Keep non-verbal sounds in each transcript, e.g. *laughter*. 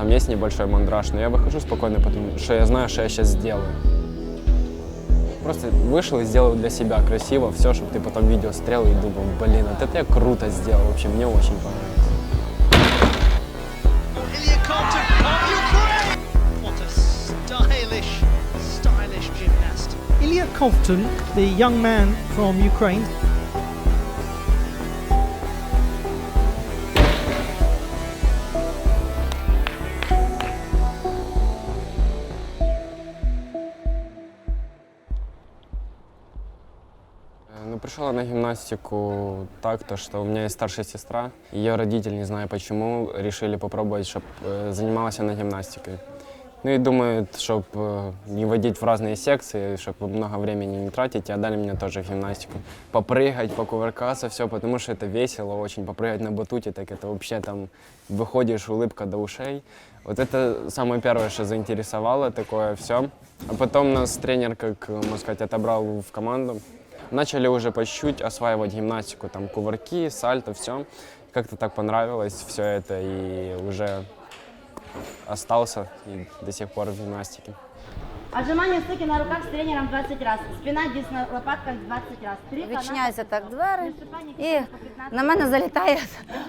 там есть небольшой мандраж, но я выхожу спокойно, потому что я знаю, что я сейчас сделаю. Просто вышел и сделал для себя красиво все, чтобы ты потом видео стрел и думал, блин, вот это я круто сделал, вообще мне очень понравилось. Kovtun, the young man from Ukraine, Э, пришла на гимнастику так, то, что у меня есть старшая сестра. Ее родители, не знаю почему, решили попробовать, чтобы занималась она гимнастикой. Ну и думают, чтобы не водить в разные секции, чтобы много времени не тратить, и отдали мне тоже гимнастику. Попрыгать, покувыркаться, все, потому что это весело очень. Попрыгать на батуте, так это вообще там выходишь, улыбка до ушей. Вот это самое первое, что заинтересовало, такое все. А потом нас тренер, как можно сказать, отобрал в команду. Начали уже по чуть-чуть осваивать гимнастику, там кувырки, сальто, все. Как-то так понравилось все это и уже остался и до сих пор в гимнастике. Отжимания стойки на руках с тренером 20 раз. Спина, диск на лопатках 20 раз. Три Відчиняються так двері, і кісток по 15 на мене залітає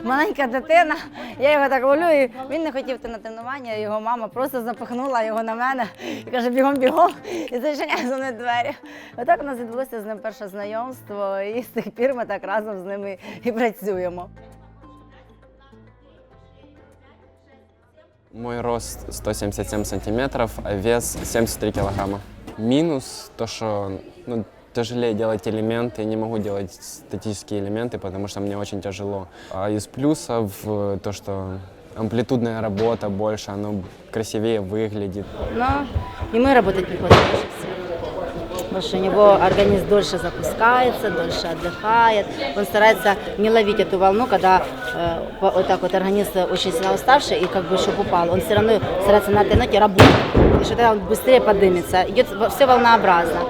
маленька дитина. Я його так ловлю, і він не хотів йти на тренування. Його мама просто запихнула його на мене і каже, бігом, бігом, і зачиняє за мною двері. Отак у нас відбулося з ним перше знайомство, і з тих пір ми так разом з ними і працюємо. Мой рост 177 сантиметров, а вес 73 килограмма. Минус то, что ну, тяжелее делать элементы, я не могу делать статические элементы, потому что мне очень тяжело. А из плюсов э, то, что амплитудная работа больше, оно красивее выглядит. Но ему работать не всех. Потому что у него организм дольше запускается, дольше отдыхает. Он старается не ловить эту волну, когда э, по- вот так вот организм очень сильно уставший и как бы чтобы упал. Он все равно старается на этой ноте работать. И что тогда он быстрее поднимется. Идет все волнообразно.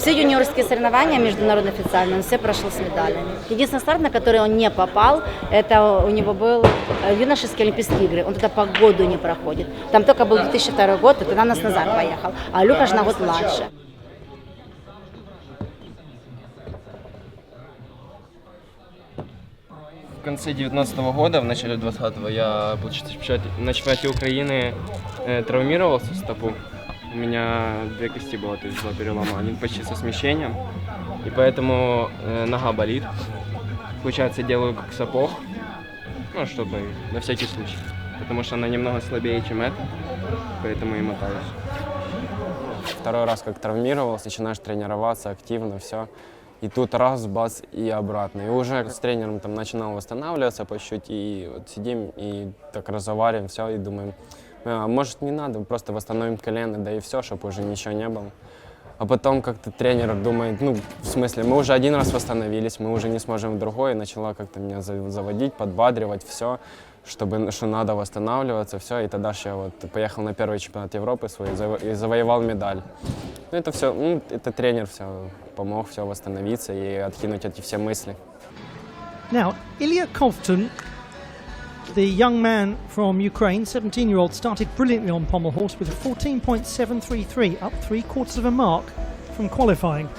Все юниорские соревнования международно официальные, он все прошел с медалями. Единственный старт, на который он не попал, это у него был э, юношеские Олимпийские игры. Он туда по году не проходит. Там только был 2002 год, и тогда нас назад поехал. А Люка же на год младше. В конце 19 года, в начале 20 я был на чемпионате Украины э, травмировался в стопу. У меня две кости было, то есть два перелома, один почти со смещением. И поэтому э, нога болит. Получается, делаю как сапог, ну, чтобы на всякий случай. Потому что она немного слабее, чем это, поэтому и мотаюсь. Второй раз как травмировался, начинаешь тренироваться активно, все. И тут раз, бац, и обратно. И уже с тренером там начинал восстанавливаться по чуть и вот сидим и так разговариваем, все, и думаем, «А, может не надо, просто восстановим колено, да и все, чтобы уже ничего не было. А потом как-то тренер думает, ну, в смысле, мы уже один раз восстановились, мы уже не сможем в другой, и начала как-то меня за- заводить, подбадривать, все, чтобы, что надо восстанавливаться, все, и тогда ж я вот поехал на первый чемпионат Европы свой и завоевал медаль. Ну, это все, ну, это тренер все помог все восстановиться и откинуть эти все мысли. Now, Ilya Kovtun, the young man from Ukraine, 17 year old, started brilliantly on pommel horse with a 14.733, up three quarters of a mark from qualifying.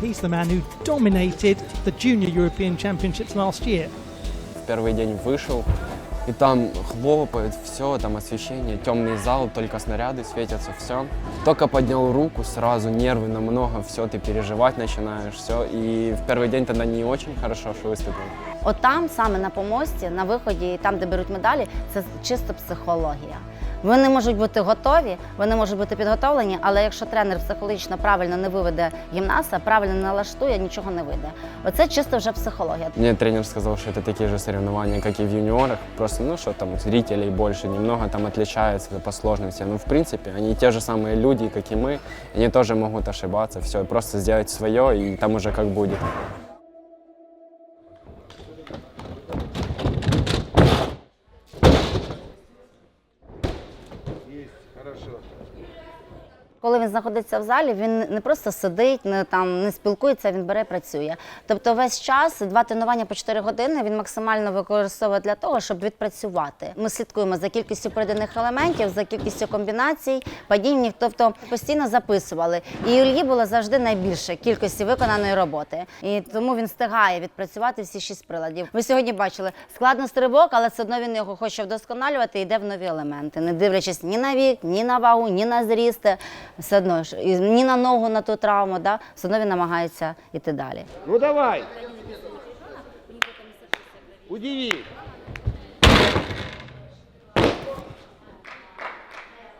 He's the man who dominated the Junior European Championships last year. В первый день вышел, и там хлопает, все, там освещение, темный зал, только снаряды светятся, все. Только поднял руку, сразу нервы намного, все, ты переживать начинаешь, все. И в первый день тогда не очень хорошо что выступил. От там, саме на помості, на виході, і там, де беруть медалі, це чисто психологія. Вони можуть бути готові, вони можуть бути підготовлені, але якщо тренер психологічно правильно не виведе гімнаста, правильно не налаштує, нічого не вийде. Оце чисто вже психологія. Мне тренер сказал, что это такие же соревнования, как и в юниорах. Просто, ну, что там, зрителей больше, немного там отличается по сложности. Ну, в принципе, они те же самые люди, как и мы. Они тоже могут ошибаться, все, просто сделать свое, и там уже как Будет. Коли він знаходиться в залі, він не просто сидить, не там не спілкується, він бере, працює. Тобто весь час два тренування по 4 години він максимально використовує для того, щоб відпрацювати. Ми слідкуємо за кількістю переданих елементів, за кількістю комбінацій, падіння, тобто постійно записували. І Ільї було завжди найбільше кількості виконаної роботи. І тому він встигає відпрацювати всі шість приладів. Ви сьогодні бачили складно стрибок, але все одно він його хоче вдосконалювати і йде в нові елементи, не дивлячись ні на вік, ні на вагу, ні на зріст, все одно ж і ні на ногу, на ту травму. Да? Все одно він намагається йти далі. Ну давай. Удиви.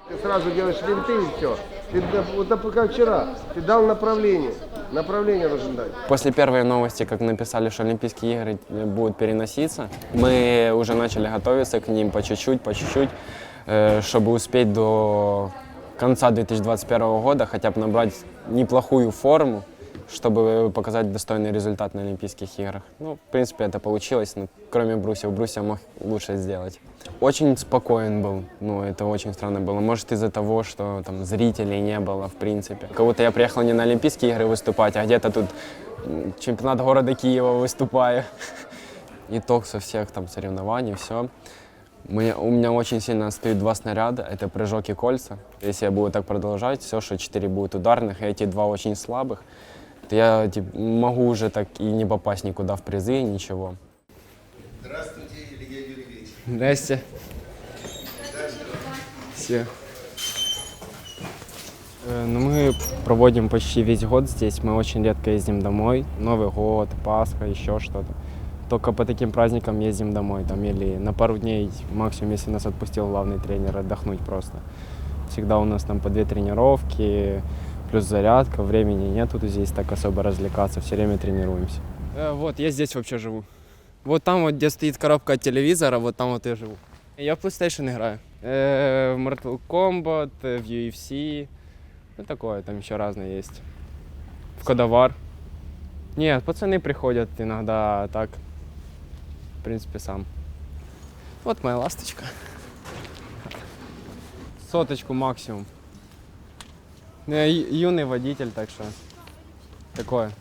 Ты сразу делаешь винты и все. Ты, да- вот да- как вчера, ты дал направление. Направление должен дать. После первой новости, как написали, что Олимпийские игры э, будут переноситься, мы уже начали готовиться к ним по чуть-чуть, по чуть-чуть, э, чтобы успеть до конца 2021 года хотя бы набрать неплохую форму, чтобы показать достойный результат на Олимпийских играх. Ну, в принципе, это получилось, но кроме брусьев, брусья мог лучше сделать. Очень спокоен был, ну, это очень странно было. Может, из-за того, что там зрителей не было, в принципе. Как будто я приехал не на Олимпийские игры выступать, а где-то тут чемпионат города Киева выступаю. *laughs* Итог со всех там соревнований, все. Мне, у меня очень сильно отстают два снаряда, это прыжок и кольца. Если я буду так продолжать, все, что четыре будут ударных, и эти два очень слабых, то я типа, могу уже так и не попасть никуда в призы, ничего. Здрасте. Все. Э, Ну, мы проводим почти весь год здесь, мы очень редко ездим домой. Новый год, Пасха, еще что-то. Только по таким праздникам ездим домой, там, или на пару дней, максимум, если нас отпустил главный тренер, отдохнуть просто. Всегда у нас там по две тренировки, плюс зарядка, времени нету здесь так особо развлекаться, все время тренируемся. Э, Вот, я здесь вообще живу. Вот там вот, где стоит коробка от телевизора, вот там вот я живу. Я в PlayStation играю. Э, В Mortal Kombat, э, в UFC. Ну, такое, там еще разные есть. В Кодовар. Нет, пацаны приходят иногда, так, в принципе, сам. Вот моя ласточка. Соточку максимум. Ну, Я юный водитель, так что такое.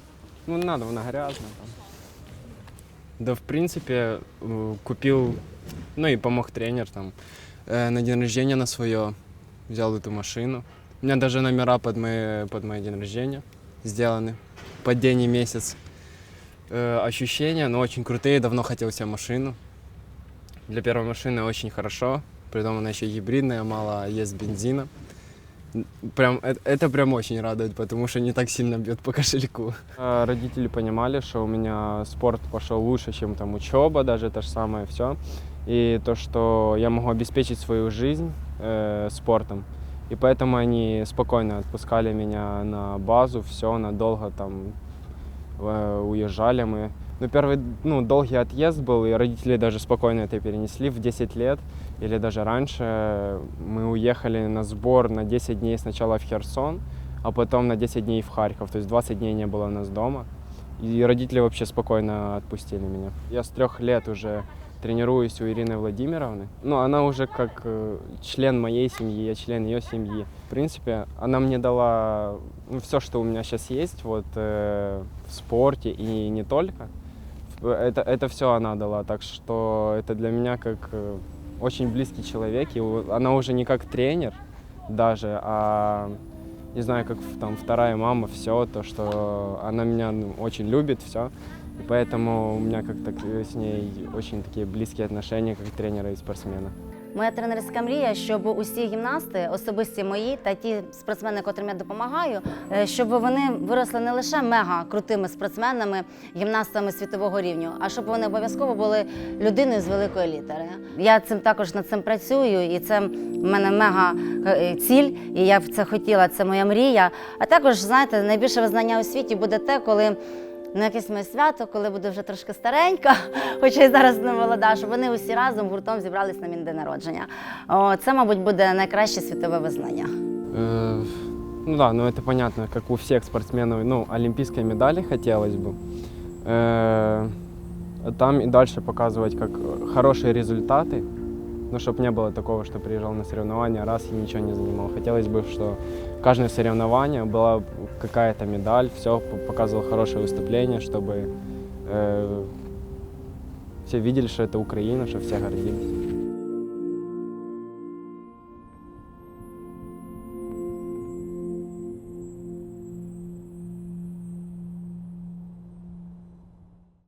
Ну, надо, она грязная там. Да, в принципе, э, купил, ну и помог тренер там э, на день рождения на свое. Взял эту машину. У меня даже номера под мой, под мой день рождения сделаны. Под день и месяц. Э, ощущения, но очень крутые. Давно хотел себе машину. Для первой машины очень хорошо. Притом она еще гибридная, мало ест бензина. Прям, это, это прям очень радует, потому что не так сильно бьет по кошельку. А, Родители понимали, что у меня спорт пошел лучше, чем там учеба, даже то же самое все. И то, что я могу обеспечить свою жизнь э, спортом. И поэтому они спокойно отпускали меня на базу, все, надолго там уезжали мы. Ну, первый, ну, долгий отъезд был, и родители даже спокойно это перенесли в 10 лет или даже раньше. Мы уехали на сбор на 10 дней сначала в Херсон, а потом на 10 дней в Харьков. То есть 20 дней не было у нас дома. И родители вообще спокойно отпустили меня. Я с трех лет уже тренируюсь у Ирины Владимировны. Ну, она уже как э, член моей семьи, я член ее семьи. В принципе, она мне дала ну, все, что у меня сейчас есть вот, э, в спорте и не только. Это, это все она дала, так что это для меня как э, очень близкий человек. И она уже не как тренер даже, а не знаю, как там вторая мама, все, то, что она меня ну, очень любит, все. Поэтому у меня как-то с ней очень такие близкие отношения, как тренера и спортсмена. Моя тренерська мрія, щоб усі гімнасти, особисті мої та ті спортсмени, котрим я допомагаю, е, щоб вони виросли не лише мега крутими спортсменами, гімнастами світового рівню, а щоб вони обов'язково були людиною з великої літери. Я цим також над цим працюю, і це в мене мега е, ціль, і я б це хотіла, це моя мрія. А також, знаєте, найбільше визнання у світі буде те, коли на якесь моє свято, коли буду вже трошки старенька, *laughs* хоча й зараз не молода, щоб вони усі разом гуртом зібрались на мій день народження. О, це, мабуть, буде найкраще світове визнання. Э, Ну да, ну это понятно, как у всех спортсменов, ну, олимпийской медали хотелось бы. Э, а Там и дальше показывать как хорошие результаты, Ну, чтобы не было такого, что приезжал на соревнования, раз и ничего не занимал. Хотелось бы, что каждое соревнование была какая-то медаль, все показывал хорошее выступление, чтобы э, все видели, что это Украина, что все гордились.